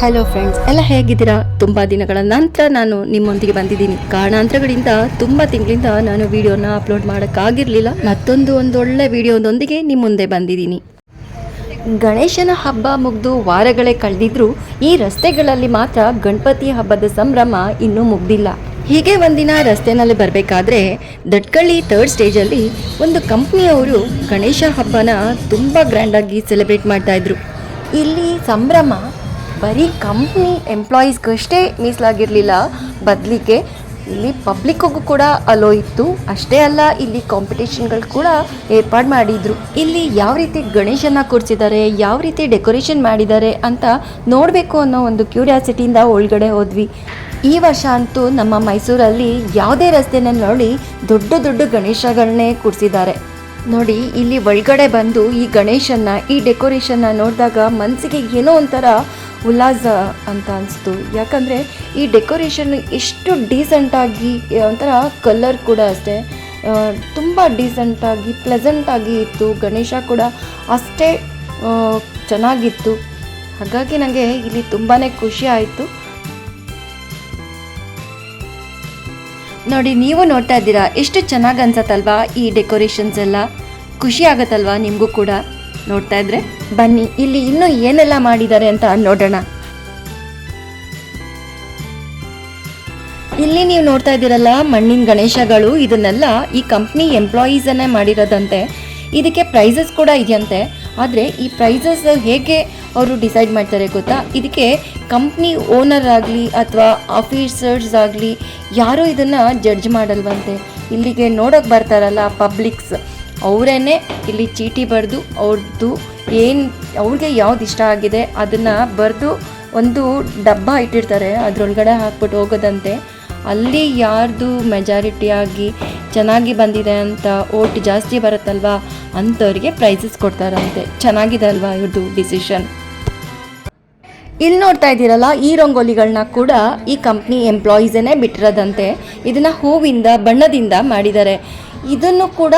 Hello friends ಎಲ್ಲ ಹೇಗಿದ್ದೀರಾ? ತುಂಬ ದಿನಗಳ ನಂತರ ನಾನು ನಿಮ್ಮೊಂದಿಗೆ ಬಂದಿದ್ದೀನಿ. ಕಾರಣಾಂತರಗಳಿಂದ ತುಂಬ ತಿಂಗಳಿಂದ ನಾನು ವಿಡಿಯೋನ ಅಪ್ಲೋಡ್ ಮಾಡೋಕ್ಕಾಗಿರಲಿಲ್ಲ. ಮತ್ತೊಂದು ಒಂದೊಳ್ಳೆ ವಿಡಿಯೋದೊಂದಿಗೆ ನಿಮ್ಮ ಮುಂದೆ ಬಂದಿದ್ದೀನಿ. ಗಣೇಶನ ಹಬ್ಬ ಮುಗಿದು ವಾರಗಳೇ ಕಳೆದಿದ್ರು ಈ ರಸ್ತೆಗಳಲ್ಲಿ ಮಾತ್ರ ಗಣಪತಿ ಹಬ್ಬದ ಸಂಭ್ರಮ ಇನ್ನೂ ಮುಗ್ದಿಲ್ಲ. ಹೀಗೆ ಒಂದಿನ ರಸ್ತೆನಲ್ಲಿ ಬರಬೇಕಾದ್ರೆ ದಟ್ಕಳ್ಳಿ ತರ್ಡ್ ಸ್ಟೇಜಲ್ಲಿ ಒಂದು ಕಂಪ್ನಿಯವರು ಗಣೇಶ ಹಬ್ಬನ ತುಂಬ ಗ್ರ್ಯಾಂಡಾಗಿ ಸೆಲೆಬ್ರೇಟ್ ಮಾಡ್ತಾ ಇದ್ರು. ಇಲ್ಲಿ ಸಂಭ್ರಮ ಬರೀ ಕಂಪ್ನಿ ಎಂಪ್ಲಾಯೀಸ್ಗಷ್ಟೇ ಮೀಸಲಾಗಿರಲಿಲ್ಲ. ಬದಲಿಗೆ ಇಲ್ಲಿ ಪಬ್ಲಿಕ್ಕಿಗೂ ಕೂಡ ಅಲೋ ಇತ್ತು. ಅಷ್ಟೇ ಅಲ್ಲ, ಇಲ್ಲಿ ಕಾಂಪಿಟೇಷನ್ಗಳು ಕೂಡ ಏರ್ಪಾಡು ಮಾಡಿದರು. ಇಲ್ಲಿ ಯಾವ ರೀತಿ ಗಣೇಶನ ಕೂರಿಸಿದ್ದಾರೆ ಯಾವ ರೀತಿ ಡೆಕೋರೇಷನ್ ಮಾಡಿದ್ದಾರೆ ಅಂತ ನೋಡಬೇಕು ಅನ್ನೋ ಒಂದು ಕ್ಯೂರಿಯಾಸಿಟಿಯಿಂದ ಒಳಗಡೆ ಹೋದ್ವಿ. ಈ ವರ್ಷ ಅಂತೂ ನಮ್ಮ ಮೈಸೂರಲ್ಲಿ ಯಾವುದೇ ರಸ್ತೆನ ನೋಡಿ ದೊಡ್ಡ ದೊಡ್ಡ ಗಣೇಶಗಳನ್ನೇ ಕೂರಿಸಿದ್ದಾರೆ. ನೋಡಿ, ಇಲ್ಲಿ ಒಳಗಡೆ ಬಂದು ಈ ಗಣೇಶನ್ನ, ಈ ಡೆಕೋರೇಷನ್ನ ನೋಡಿದಾಗ ಮನಸ್ಸಿಗೆ ಏನೋ ಒಂಥರ ಉಲ್ಲಾಸ ಅಂತ ಅನಿಸ್ತು. ಯಾಕಂದರೆ ಈ ಡೆಕೋರೇಷನ್ ಎಷ್ಟು ಡೀಸೆಂಟಾಗಿ ಒಂಥರ ಕಲ್ಲರ್ ಕೂಡ ಅಷ್ಟೇ. ತುಂಬ ಡೀಸೆಂಟಾಗಿ ಪ್ಲೆಸೆಂಟಾಗಿ ಇತ್ತು. ಗಣೇಶ ಕೂಡ ಅಷ್ಟೇ ಚೆನ್ನಾಗಿತ್ತು. ಹಾಗಾಗಿ ನನಗೆ ಇಲ್ಲಿ ತುಂಬಾ ಖುಷಿ ಆಯಿತು. ನೋಡಿ, ನೀವು ನೋಡ್ತಾ ಇದ್ದೀರಾ, ಎಷ್ಟು ಚೆನ್ನಾಗಿ ಅನ್ಸತ್ತಲ್ವಾ ಈ ಡೆಕೋರೇಷನ್ಸ್ ಎಲ್ಲ? ಖುಷಿ ಆಗತ್ತಲ್ವಾ ನಿಮಗೂ ಕೂಡ? ನೋಡ್ತಾ ಇದ್ರೆ ಬನ್ನಿ, ಇಲ್ಲಿ ಇನ್ನೂ ಏನೆಲ್ಲ ಮಾಡಿದ್ದಾರೆ ಅಂತ ನೋಡೋಣ. ಇಲ್ಲಿ ನೀವು ನೋಡ್ತಾ ಇದ್ದೀರಲ್ಲ, ಮಣ್ಣಿನ ಗಣೇಶಗಳು, ಇದನ್ನೆಲ್ಲ ಈ ಕಂಪ್ನಿ ಎಂಪ್ಲಾಯೀಸನ್ನೇ ಮಾಡಿರೋದಂತೆ. ಇದಕ್ಕೆ ಪ್ರೈಸಸ್ ಕೂಡ ಇದೆಯಂತೆ. ಆದರೆ ಈ ಪ್ರೈಸಸ್ ಹೇಗೆ ಅವರು ಡಿಸೈಡ್ ಮಾಡ್ತಾರೆ ಗೊತ್ತಾ? ಇದಕ್ಕೆ ಕಂಪ್ನಿ ಓನರ್ ಆಗಲಿ ಅಥವಾ ಆಫೀಸರ್ಸ್ ಆಗಲಿ ಯಾರೂ ಇದನ್ನು ಜಡ್ಜ್ ಮಾಡಲ್ವಂತೆ. ಇಲ್ಲಿಗೆ ನೋಡೋಕೆ ಬರ್ತಾರಲ್ಲ ಪಬ್ಲಿಕ್ಸ್ ಅವರೇನೆ ಇಲ್ಲಿ ಚೀಟಿ ಬರೆದು ಅವ್ರದ್ದು ಏನು ಅವ್ರಿಗೆ ಯಾವ್ದು ಇಷ್ಟ ಆಗಿದೆ ಅದನ್ನು ಬರೆದು ಒಂದು ಡಬ್ಬ ಇಟ್ಟಿರ್ತಾರೆ. ಅದರೊಳಗಡೆ ಹಾಕ್ಬಿಟ್ಟು ಹೋಗೋದಂತೆ. ಅಲ್ಲಿ ಯಾರ್ದು ಮೆಜಾರಿಟಿ ಆಗಿ ಚೆನ್ನಾಗಿ ಬಂದಿದೆ ಅಂತ ಓಟ್ ಜಾಸ್ತಿ ಬರುತ್ತಲ್ವಾ ಅಂಥವ್ರಿಗೆ ಪ್ರೈಸಸ್ ಕೊಡ್ತಾರಂತೆ. ಚೆನ್ನಾಗಿದೆ ಅಲ್ವಾ ಇವ್ರದ್ದು ಡಿಸಿಷನ್ ಇಲ್ಲಿ ನೋಡ್ತಾ ಇದ್ದೀರಲ್ಲ, ಈ ರಂಗೋಲಿಗಳನ್ನ ಕೂಡ ಈ ಕಂಪ್ನಿ ಎಂಪ್ಲಾಯೀಸೇ ಬಿಟ್ಟಿರೋದಂತೆ. ಇದನ್ನು ಹೂವಿಂದ, ಬಣ್ಣದಿಂದ ಮಾಡಿದ್ದಾರೆ. ಇದನ್ನು ಕೂಡ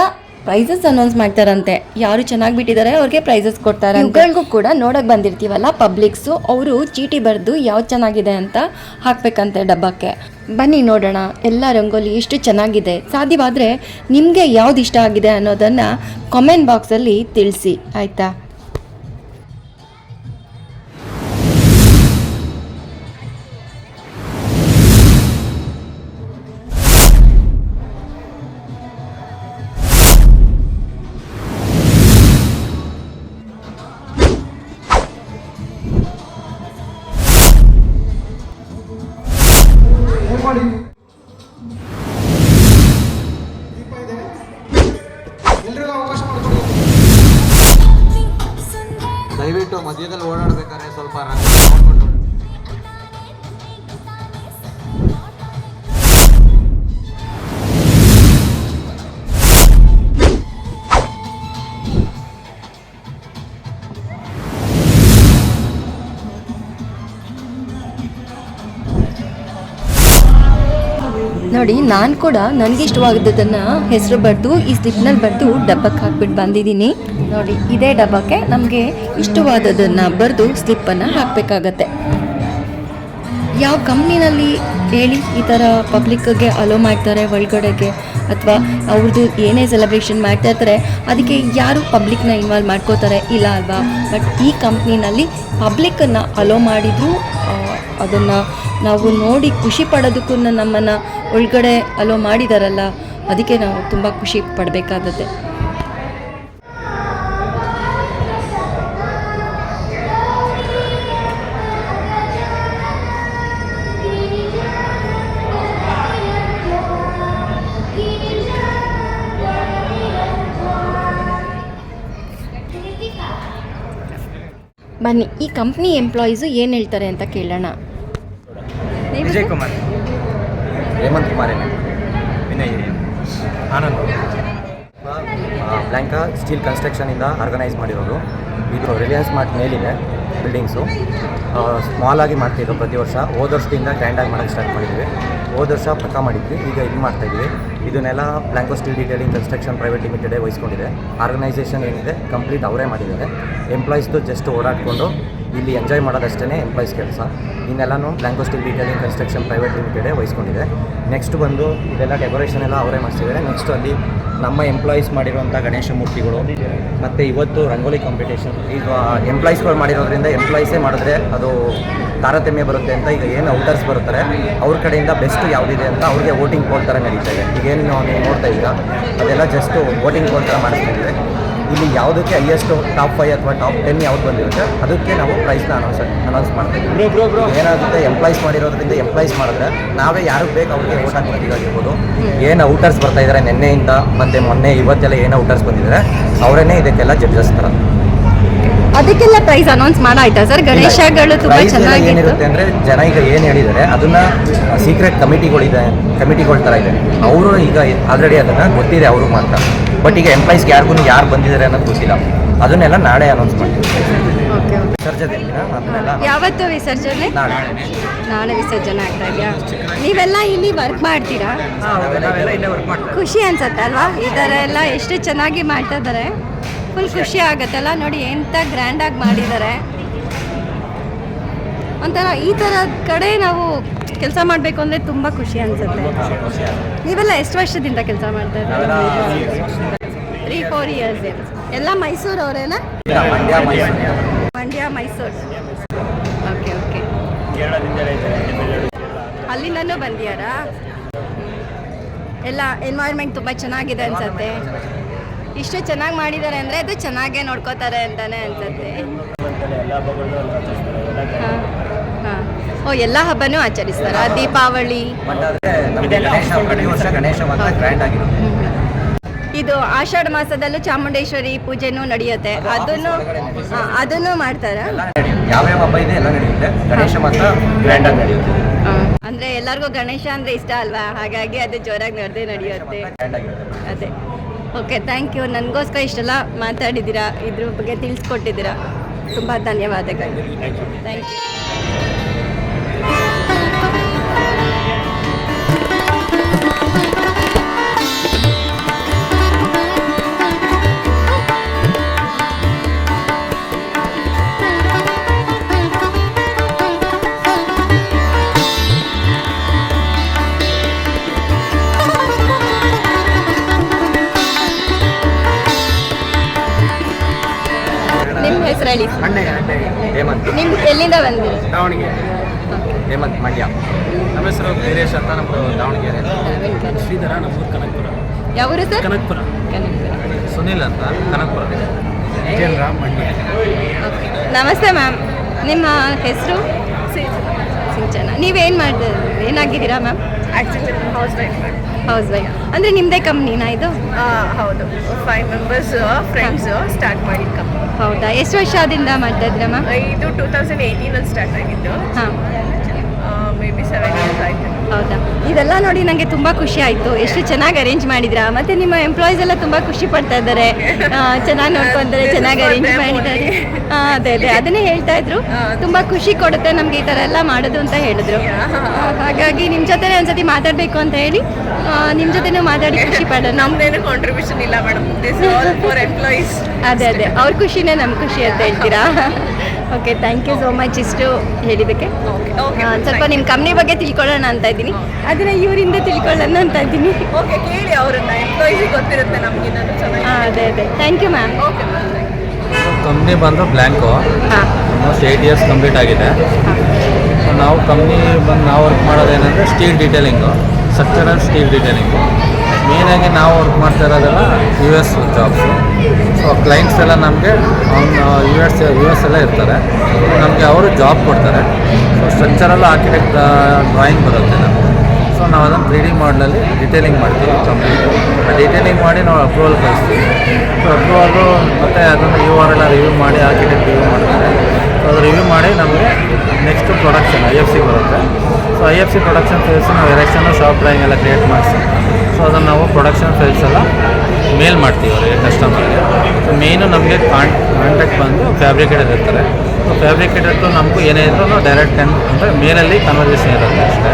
ಪ್ರೈಸಸ್ ಅನೌನ್ಸ್ ಮಾಡ್ತಾರಂತೆ. ಯಾರು ಚೆನ್ನಾಗಿ ಬಿಟ್ಟಿದ್ದಾರೆ, ಅವ್ರಿಗೆ ಪ್ರೈಸಸ್ ಕೊಡ್ತಾರೆ ಇವುಗಳಿಗೂ ಕೂಡ ನೋಡಕ್ಕೆ ಬಂದಿರ್ತೀವಲ್ಲ ಪಬ್ಲಿಕ್ಸು ಅವರು ಚೀಟಿ ಬರೆದು ಯಾವ್ದು ಚೆನ್ನಾಗಿದೆ ಅಂತ ಹಾಕ್ಬೇಕಂತೆ ಡಬ್ಬಕ್ಕೆ. ಬನ್ನಿ ನೋಡೋಣ, ಎಲ್ಲ ರಂಗೋಲಿ ಎಷ್ಟು ಚೆನ್ನಾಗಿದೆ. ಸಾಧ್ಯವಾದರೆ ನಿಮಗೆ ಯಾವ್ದು ಇಷ್ಟ ಆಗಿದೆ ಅನ್ನೋದನ್ನು ಕಾಮೆಂಟ್ ಬಾಕ್ಸಲ್ಲಿ ತಿಳಿಸಿ, ಆಯಿತಾ? ನಾನು ಕೂಡ ನನಗೆ ಇಷ್ಟವಾಗಿದ್ದದನ್ನು ಹೆಸರು ಬರೆದು, ಈ ಸ್ಲಿಪ್ನಲ್ಲಿ ಬರೆದು ಡಬ್ಬಕ್ಕೆ ಹಾಕ್ಬಿಟ್ಟು ಬಂದಿದ್ದೀನಿ. ನೋಡಿ, ಇದೇ ಡಬ್ಬಕ್ಕೆ ನಮಗೆ ಇಷ್ಟವಾದದನ್ನು ಬರೆದು ಸ್ಲಿಪ್ಪನ್ನು ಹಾಕಬೇಕಾಗತ್ತೆ. ಯಾವ ಕಂಪ್ನಿನಲ್ಲಿ ಹೇಳಿ ಈ ಥರ ಪಬ್ಲಿಕ್ಗೆ ಅಲೋ ಮಾಡ್ತಾರೆ ಒಳಗಡೆಗೆ? ಅಥವಾ ಅವ್ರದ್ದು ಏನೇ ಸೆಲೆಬ್ರೇಷನ್ ಮಾಡ್ತಾ ಇರ್ತಾರೆ, ಅದಕ್ಕೆ ಯಾರು ಪಬ್ಲಿಕ್ನ ಇನ್ವಾಲ್ವ್ ಮಾಡ್ಕೋತಾರೆ ಇಲ್ಲ ಅಲ್ವಾ? ಬಟ್ ಈ ಕಂಪ್ನಿನಲ್ಲಿ ಪಬ್ಲಿಕ್ಕನ್ನು ಅಲೋ ಮಾಡಿದ್ರು ಅದನ್ನು ನಾವು ನೋಡಿ ಖುಷಿ ಪಡೋದಕ್ಕೂ ನಮ್ಮನ್ನು ಒಳಗಡೆ ಅಲೋ ಮಾಡಿದಾರಲ್ಲ, ಅದಕ್ಕೆ ನಾವು ತುಂಬ ಖುಷಿ ಪಡಬೇಕಾಗತ್ತೆ. ಬನ್ನಿ ಈ ಕಂಪ್ನಿ ಎಂಪ್ಲಾಯೀಸು ಏನು ಹೇಳ್ತಾರೆ ಅಂತ ಕೇಳೋಣ. ವಿಜಯ್ ಕುಮಾರ್. ಹೇಮಂತ್ ಕುಮಾರ್ ವಿನಯ್ ಆನಂದ್. ಬ್ಲ್ಯಾಂಕ ಸ್ಟೀಲ್ ಕನ್ಸ್ಟ್ರಕ್ಷನಿಂದ ಆರ್ಗನೈಸ್ ಮಾಡಿರೋದು ಇದು ರಿಲಯನ್ಸ್ ಮಾರ್ಟ್ ಮೇಲಿದೆ. ಬಿಲ್ಡಿಂಗ್ಸು ಸ್ಮಾಲಾಗಿ ಆಗಿ ಮಾಡ್ತಿದ್ದು ಪ್ರತಿ ವರ್ಷ. ಹೋದ ವರ್ಷದಿಂದ ಗ್ರ್ಯಾಂಡಾಗಿ ಮಾಡೋಕ್ಕೆ ಸ್ಟಾರ್ಟ್ ಮಾಡಿದ್ವಿ. ಹೋದ ವರ್ಷ ಪಕ್ಕ ಮಾಡಿದ್ವಿ. ಈಗ ಇದು ಮಾಡ್ತಾಯಿದ್ವಿ ಇದನ್ನೆಲ್ಲ Blanco steel detailing construction private ಲಿಮಿಟೆಡೇ ವಹಿಸ್ಕೊಂಡಿದೆ. ಆರ್ಗನೈಸೇಷನ್ ಏನಿದೆ ಕಂಪ್ಲೀಟ್ ಅವರೇ ಮಾಡಿದ್ದಾರೆ. ಎಂಪ್ಲಾಯೀಸ್ದು ಜಸ್ಟ್ ಓಡಾಡಿಕೊಂಡು ಇಲ್ಲಿ ಎಂಜಾಯ್ ಮಾಡೋದಷ್ಟೇ ಎಂಪ್ಲಾಯ್ಸ್ ಕೆಲಸ ಇನ್ನೆಲ್ಲನೂ Blanco steel detailing construction private ಲಿಮಿಟೆಡೇ ವಹಿಸ್ಕೊಂಡಿದೆ. ನೆಕ್ಸ್ಟ್ ಬಂದು ಇದೆಲ್ಲ ಡೆಕೋರೇಷನ್ ಎಲ್ಲ ಅವರೇ ಮಾಡ್ತಿದ್ದಾರೆ ನೆಕ್ಸ್ಟ್ ಅಲ್ಲಿ ನಮ್ಮ ಎಂಪ್ಲಾಯೀಸ್ ಮಾಡಿರುವಂಥ ಗಣೇಶ ಮೂರ್ತಿಗಳು. ಮತ್ತು ಇವತ್ತು ರಂಗೋಲಿ ಕಾಂಪಿಟೇಷನ್ ಈಗ ಎಂಪ್ಲಾಯೀಸ್ಗಳು ಮಾಡಿರೋದ್ರಿಂದ ಎಂಪ್ಲಾಯೀಸೇ ಮಾಡಿದ್ರೆ ಅದು ತಾರತಮ್ಯ ಬರುತ್ತೆ ಅಂತ ಈಗ ಏನು ಔಟರ್ಸ್ ಬರುತ್ತಾರೆ. ಅವ್ರ ಕಡೆಯಿಂದ ಬೆಸ್ಟ್ ಯಾವುದಿದೆ ಅಂತ ಅವ್ರಿಗೆ ವೋಟಿಂಗ್ ಪೋಲ್ ಥರ ನಡೀತಾ ಇದೆ. ಈಗೇನು ನೀವು ನೋಡ್ತಾ ಇದ್ದೀರಾ, ಅದೆಲ್ಲ ಜಸ್ಟ್ ವೋಟಿಂಗ್ ಪೋಲ್ ಥರ ಮಾಡಿಸ್ತಿದ್ದೀವಿ ಇಲ್ಲಿ ಯಾವುದಕ್ಕೆ ಹೈಯೆಸ್ಟ್ ಟಾಪ್ ಫೈವ್ ಅಥವಾ ಟಾಪ್ ಟೆನ್ ಯಾವ್ದು ಬಂದಿರುತ್ತೆ ಅದಕ್ಕೆ ನಾವು ಪ್ರೈಸ್ನ ಅನೌನ್ಸ್ ಅನೌನ್ಸ್ ಮಾಡ್ತೀವಿ. ಏನಾಗುತ್ತೆ ಎಂಪ್ಲಾಯ್ಸ್ ಮಾಡಿರೋದ್ರಿಂದ ಎಂಪ್ಲಾಯ್ಸ್ ಮಾಡಿದ್ರೆ ನಾವೇ ಯಾರಿಗೆ ಬೇಕು ಅವ್ರಿಗೆ ಓಟ್ ಆಗಿರ್ಬೋದು. ಏನು ಔಟರ್ಸ್ ಬರ್ತಾ ಇದ್ದಾರೆ ನಿನ್ನೆಯಿಂದ ಮತ್ತೆ ಮೊನ್ನೆ ಇವತ್ತೆಲ್ಲ ಏನು ಔಟರ್ಸ್ ಬಂದಿದ್ದಾರೆ ಅವರೇನೆ ಇದಕ್ಕೆಲ್ಲ ಜಡ್ಜಸ್ ಥರ ಅದಕ್ಕೆಲ್ಲ ಪ್ರೈಸ್ ಅನೌನ್ಸ್ ಮಾಡಾಯ್ತಾ ಸರ್ ಗಣೇಶಗಳು ತುಂಬಾ ಚೆನ್ನಾಗಿ ಎಲ್ಲ ಏನಿರುತ್ತೆ ಅಂದ್ರೆ ಜನ ಈಗ ಏನು ಹೇಳಿದ್ದಾರೆ ಅದನ್ನ ಸೀಕ್ರೆಟ್ ಕಮಿಟಿಗಳಿದೆ ಕಮಿಟಿಗಳ ಥರ ಇದೆ. ಅವರು ಈಗ ಆಲ್ರೆಡಿ ಅದನ್ನ ಗೊತ್ತಿದೆ ಅವರು ಮಾತ್ರ. ಬಟ್ ಈಗ ಎಂಪ್ಲಾಯ್ಸ್ಗೆ ಯಾರಿಗೂ ಯಾರು ಬಂದಿದ್ದಾರೆ ಅನ್ನೋದು ಗೊತ್ತಿಲ್ಲ. ಅದನ್ನೆಲ್ಲ ನಾಳೆ ಅನೌನ್ಸ್ ಮಾಡ್ತೀವಿ. ಓಕೆ ಓಕೆ ವಿಸರ್ಜನೆ ದಿನ ಅದನ್ನೆಲ್ಲ ಯಾವತ್ತು ವಿಸರ್ಜನೆ? ನಾಳೆ. ನಾಳೆ. ವಿಸರ್ಜನೆ ಆಗ್ತಾ ಇದೆಯಾ? ನೀವೆಲ್ಲ ಇಲ್ಲಿ ವರ್ಕ್ ಮಾಡ್ತೀರಾ? ನಾವೆಲ್ಲ ಇಲ್ಲೇ ವರ್ಕ್ ಮಾಡ್ತೀವಿ. ಖುಷಿ ಅನ್ಸತ್ತೆ ಅಲ್ವಾ? ಈ ಥರ ಎಲ್ಲ ಎಷ್ಟು ಚೆನ್ನಾಗಿ ಮಾಡ್ತಾ ಇದ್ದಾರೆ ಫುಲ್ ಖುಷಿ ಆಗತ್ತಲ್ಲ? ನೋಡಿ ಎಂತ ಗ್ರ್ಯಾಂಡಾಗಿ ಮಾಡಿದ್ದಾರೆ ಒಂಥರ ಈ ಥರದ ಕಡೆ ನಾವು ಕೆಲಸ ಮಾಡಬೇಕು ಅಂದರೆ ತುಂಬ ಖುಷಿ ಅನ್ಸುತ್ತೆ. ನೀವೆಲ್ಲ ಎಷ್ಟು ವರ್ಷದಿಂದ ಕೆಲಸ ಮಾಡ್ತಾ ಇದ್ದೀರಾ? ತ್ರೀ ಫೋರ್ ಇಯರ್ಸ್ ಎಲ್ಲ ಮೈಸೂರು ಅವರೇನಾ? ಮಂಡ್ಯ ಮೈಸೂರು. ಮಂಡ್ಯ ಮೈಸೂರು ಓಕೆ ಓಕೆ ಅಲ್ಲಿಂದನೂ ಬಂದಿಯಾರಾ? ಎಲ್ಲ ಎನ್ವೈರ್ಮೆಂಟ್ ತುಂಬ ಚೆನ್ನಾಗಿದೆ ಅನ್ಸುತ್ತೆ. ಇಷ್ಟು ಚೆನ್ನಾಗಿ ಮಾಡಿದ್ದಾರೆ ಅಂದರೆ ಅದು ಚೆನ್ನಾಗೇ ನೋಡ್ಕೋತಾರೆ ಅಂತಾನೆ ಅನ್ಸುತ್ತೆ. ಓ ಎಲ್ಲ ಹಬ್ಬನೂ ಆಚರಿಸ್ತಾರ. ದೀಪಾವಳಿ. ಇದು ಆಷಾಢ ಮಾಸದಲ್ಲೂ ಚಾಮುಂಡೇಶ್ವರಿ ಪೂಜೆನೂ ನಡೆಯುತ್ತೆ. ಅದನ್ನು ಅದನ್ನು ಮಾಡ್ತಾರಾ? ಅಂದ್ರೆ ಎಲ್ಲರಿಗೂ ಗಣೇಶ ಅಂದ್ರೆ ಇಷ್ಟ ಅಲ್ವಾ? ಹಾಗಾಗಿ ಅದು ಜೋರಾಗಿ ನಡೆದೇ ನಡೆಯುತ್ತೆ. ಅದೇ. ಓಕೆ ಥ್ಯಾಂಕ್ ಯು ನನಗೋಸ್ಕರ ಇಷ್ಟೆಲ್ಲ ಮಾತಾಡಿದ್ದೀರಾ ಇದ್ರ ಬಗ್ಗೆ ತಿಳಿಸ್ಕೊಟ್ಟಿದ್ದೀರಾ. ತುಂಬ ಧನ್ಯವಾದಗಳು. ಥ್ಯಾಂಕ್ ಯು ಹೇಮಂತ್ ನಿಮ್ ಎಲ್ಲಿಂದ ಬಂದಿರಿ? ದಾವಣಗೆರೆ. ಹೇಮಂತ್ ಮಂಡ್ಯ. ನಮ್ಮ ಹೆಸರು ವೀರೇಶ್ ಅಂತ ನಮ್ಮದು ದಾವಣಗೆರೆ. ಶ್ರೀಧರ ನಮ್ಮೂರು ಕನಕಪುರ. ಯಾವ ಸರ್? ಕನಕಪುರ. ಸುನಿಲ್ ಅಂತ ಕನಕಪುರ ಮಂಡ್ಯ. ನಮಸ್ತೆ ಮ್ಯಾಮ್. ನಿಮ್ಮ ಹೆಸರು? ಸಿಂಚನ. ನೀವೇನು ಮಾಡ್ತೀರಿ ಏನಾಗಿದ್ದೀರಾ ma'am? Actually house wife house wife ಅಂದರೆ ನಿಮ್ಮದೇ ಕಂಪ್ನಿನಾ ಇದು? ಹೌದು. ಫೈವ್ ಮೆಂಬರ್ಸ್ ಫ್ರೆಂಡ್ಸ್ ಸ್ಟಾರ್ಟ್ ಮಾಡಿದ ಕಂಪ್ನಿ ಹೌದಾ? ಎಷ್ಟು ವರ್ಷದಿಂದ ಮಾಡ್ತಾ ಇದ್ದೀರಾ ಮ್ಯಾಮ್ ಇದು ಟೂ ತೌಸಂಡ್ ಏಯ್ಟೀನಲ್ಲಿ ಸ್ಟಾರ್ಟ್ ಆಗಿದ್ದು. ಹಾಂ. ಮೇ ಬಿ ಸೆವೆನ್ ಇಯರ್ಸ್ ಆಯಿತು. ಹೌದಾ? ಇದೆಲ್ಲ ನೋಡಿ ನನಗೆ ತುಂಬಾ ಖುಷಿ ಆಯ್ತು. ಎಷ್ಟು ಚೆನ್ನಾಗಿ ಅರೇಂಜ್ ಮಾಡಿದ್ರಾ? ಮತ್ತೆ ನಿಮ್ಮ ಎಂಪ್ಲಾಯೀಸ್ ಎಲ್ಲ ತುಂಬಾ ಖುಷಿ ಪಡ್ತಾ ಇದ್ದಾರೆ. ಚೆನ್ನಾಗಿ ನೋಡ್ಕೊಂತಾರೆ ಚೆನ್ನಾಗಿ ಅರೇಂಜ್ ಮಾಡಿದ್ದಾರೆ. ಅದೇ ಅದೇ ಅದನ್ನೇ ಹೇಳ್ತಾ ಇದ್ರು. ತುಂಬಾ ಖುಷಿ ಕೊಡುತ್ತೆ ನಮಗೆ ಈ ಥರ ಎಲ್ಲ ಮಾಡೋದು ಅಂತ ಹೇಳಿದ್ರು. ಹಾಗಾಗಿ ನಿಮ್ಮ ಜೊತೆ ಒಂದ್ಸತಿ ಮಾತಾಡ್ಬೇಕು ಅಂತ ಹೇಳಿ ನಿಮ್ಮ ಜೊತೆನೂ ಮಾತಾಡಿ ಖುಷಿ ಪಡೋಣ. ನಮ್ದೇನು ಕಾಂಟ್ರಿಬ್ಯೂಷನ್ ಇಲ್ಲ ಮೇಡಮ್ ಅದೇ ಅದೇ. ಅವ್ರ ಖುಷಿನೇ ನಮ್ಮ ಖುಷಿ ಅಂತ ಹೇಳ್ತೀರಾ? Okay thank you so much ಇಷ್ಟು ಹೇಳಿದ್ದಕ್ಕೆ. ಓಕೆ ಓಕೆ ಆ, ಸ್ವಲ್ಪ ನಿಮ್ಮ ಕಂಪ್ನಿ ಬಗ್ಗೆ ತಿಳ್ಕೊಳ್ಳೋಣ ಅಂತ ಇದ್ದೀನಿ. ಅದನ್ನ ಇವರಿಂದ ತಿಳ್ಕೊಳ್ಳೋಣ ಅಂತ ಇದ್ದೀನಿ. ಓಕೆ ಕೇಳಿ ಅವರನ್ನ. ಗೊತ್ತಿರುತ್ತೆ ನಮ್ಗೆ ಹಾಂ ಅದೇ ಅದೇ. Thank you ma'am okay company ಬಂದು ಬ್ಲ್ಯಾಂಕು ಹಾಂ. ಆಲ್ಮೋಸ್ಟ್ ಏಯ್ಟ್ ಇಯರ್ಸ್ ಕಂಪ್ಲೀಟ್ ಆಗಿದೆ. ನಾವು ಕಂಪ್ನಿ ಬಂದು ನಾವು work ಮಾಡೋದೇನೆಂದರೆ steel detailing structural steel detailing ಮೇಯ್ನಾಗಿ ನಾವು ವರ್ಕ್ ಮಾಡ್ತಾ ಇರೋದೆಲ್ಲ U S jobs so clients ಎಲ್ಲ ನಮಗೆ ಅವ್ನು ಯು ಎಸ್ ಯು ಎಸ್ ಎಲ್ಲ ಇರ್ತಾರೆ. ನಮಗೆ ಅವರು ಜಾಬ್ ಕೊಡ್ತಾರೆ. ಸೊ ಸ್ಟ್ರಕ್ಚರಲ್ಲ ಆರ್ಕಿಟೆಕ್ಟ್ ಡ್ರಾಯಿಂಗ್ ಬರುತ್ತೆ ನಮಗೆ ಸೊ ನಾವು ಅದನ್ನು ತ್ರೀ ಡಿ ಮಾಡಲಲ್ಲಿ ಡಿಟೇಲಿಂಗ್ ಮಾಡ್ತೀವಿ ಆ ಡಿಟೇಲಿಂಗ್ ಮಾಡಿ ನಾವು ಅಪ್ರೂವಲ್ ಕಳಿಸ್ತೀವಿ. ಸೊ ಅಪ್ರೂವಲ್ಲು ಮತ್ತು ಅದನ್ನು ಯು ಆರ್ ಎಲ್ಲ ರಿವ್ಯೂ ಮಾಡಿ ಆರ್ಕಿಟೆಕ್ಟ್ ರಿವ್ಯೂ ಮಾಡ್ತಾರೆ. ಸೊ ಅದು ರಿವ್ಯೂ ಮಾಡಿ ನಮಗೆ next production I F C ಬರುತ್ತೆ. So I F C production files ನಾವು ಎರೆಕ್ಷನ್ ಶಾಪ್ ಡ್ರಾಯಿಂಗ್ ಎಲ್ಲ ಕ್ರಿಯೇಟ್ ಮಾಡಿಸಿ. ಸೊ ಅದನ್ನು ನಾವು ಪ್ರೊಡಕ್ಷನ್ ಫೈಲ್ಸ್ ಎಲ್ಲ ಮೇಲ್ ಮಾಡ್ತೀವಿ ಅವರಿಗೆ ಕಸ್ಟಮರ್ಗೆ ಸೊ ಮೇಯ್ನು ನಮಗೆ ಕಾಂಟ್ ಕಾಂಟ್ಯಾಕ್ಟ್ ಬಂದು ಫ್ಯಾಬ್ರಿಕೇಟರ್ ಇರ್ತಾರೆ. ಸೊ ಫ್ಯಾಬ್ರಿಕೇಟರ್ದು ನಮಗೂ ಏನೇ ಇದ್ರೂ ಡೈರೆಕ್ಟ್ ಕನ್ ಅಂದರೆ ಮೇಲಲ್ಲಿ ಕನ್ವರ್ಸೇಷನ್ ಇರುತ್ತೆ ಅಷ್ಟೇ.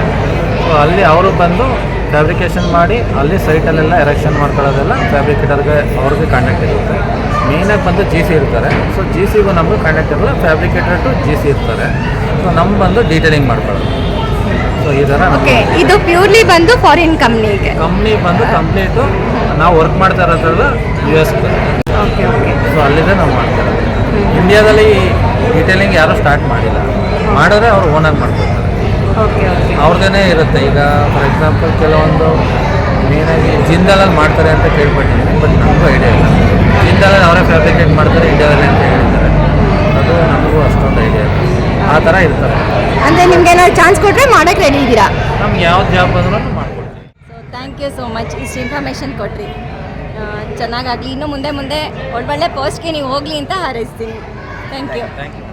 ಸೊ ಅಲ್ಲಿ ಅವರು ಬಂದು ಫ್ಯಾಬ್ರಿಕೇಷನ್ ಮಾಡಿ ಅಲ್ಲಿ ಸೈಟಲ್ಲೆಲ್ಲ ಎರೆಕ್ಷನ್ ಮಾಡ್ಕೊಳ್ಳೋದೆಲ್ಲ ಫ್ಯಾಬ್ರಿಕೇಟರ್ಗೆ ಅವ್ರಿಗೆ ಕಾಂಟ್ಯಾಕ್ಟ್ ಇರುತ್ತೆ. ಮೇಯ್ನಾಗಿ ಬಂದು ಜಿ ಸಿ ಇರ್ತಾರೆ. ಸೊ ಜಿ ಸಿಗೂ ನಮಗೂ ಕಾಂಟ್ಯಾಕ್ಟ್ ಇರಲ್ಲ ಫ್ಯಾಬ್ರಿಕೇಟರ್ ಟು ಜಿ ಸಿ ಇರ್ತಾರೆ. ಸೊ ನಮ್ಮ ಬಂದು ಡೀಟೇಲಿಂಗ್ ಮಾಡ್ಕೊಳ್ಳೋದು. ಸೊ ಈ ಥರ ಓಕೆ ಇದು ಪ್ಯೂರ್ಲಿ ಬಂದು ಫಾರಿನ್ ಕಂಪ್ನಿ ಕಂಪ್ನಿ ಬಂದು ಕಂಪ್ಲೀಟ್ ನಾವು ವರ್ಕ್ ಮಾಡ್ತಾ ಇರೋದ್ರಲ್ಲ U S okay okay so ಅಲ್ಲಿದೆ ನಾವು ಮಾಡ್ತಾ ಇರೋದು. ಇಂಡಿಯಾದಲ್ಲಿ ರಿಟೇಲಿಂಗ್ ಯಾರೂ ಸ್ಟಾರ್ಟ್ ಮಾಡಿಲ್ಲ. ಮಾಡಿದ್ರೆ ಅವ್ರು ಓನರ್ ಮಾಡ್ಕೊಳ್ತಾರೆ. ಓಕೆ ಓಕೆ ಅವ್ರದ್ದೇ ಇರುತ್ತೆ. ಈಗ ಫಾರ್ ಎಕ್ಸಾಂಪಲ್ ಕೆಲವೊಂದು ಮೇನಾಗಿ ಜಿಂದಾಲಲ್ಲಿ ಮಾಡ್ತಾರೆ ಅಂತ ಕೇಳ್ಪಟ್ಟಿದ್ದೀನಿ ಬಟ್ ನಮಗೂ ಐಡಿಯಾ ಇಲ್ಲ. ಜಿಂದಾಲಲ್ಲಿ ಅವರೇ ಫ್ಯಾಬ್ರಿಕೇಟ್ ಮಾಡ್ತಾರೆ ಇಂಡಿಯಾದಲ್ಲಿ ಅಂತ ಹೇಳ್ತಾರೆ ಅದು ನಮಗೂ ಅಷ್ಟೊಂದು ಐಡಿಯಾ ಇಲ್ಲ. ಆ ಥರ ಇರ್ತಾರೆ. ಅಂದರೆ ನಿಮ್ಗೆ ಏನಾದ್ರು ಚಾನ್ಸ್ ಕೊಟ್ಟರೆ ಮಾಡೋಕ್ಕೆ ರೆಡಿ ಇದ್ದೀರಾ? ನಮ್ಗೆ ಯಾವ ಜಾಬ್ ಬಂದ್ರೂ ಮಾಡ್ಕೊಡ್ತೀವಿ so thank you so much ಇಷ್ಟು ಇನ್ಫಾರ್ಮೇಷನ್ ಕೊಟ್ರಿ. ಚೆನ್ನಾಗಾಗ್ಲಿ. ಇನ್ನು ಮುಂದೆ ಮುಂದೆ ಒಳ್ಳೊಳ್ಳೆ ಪೋಸ್ಟ್ಗೆ ನೀವು ಹೋಗ್ಲಿ ಅಂತ ಹಾರೈಸ್ತೀನಿ. Thank thank you thank you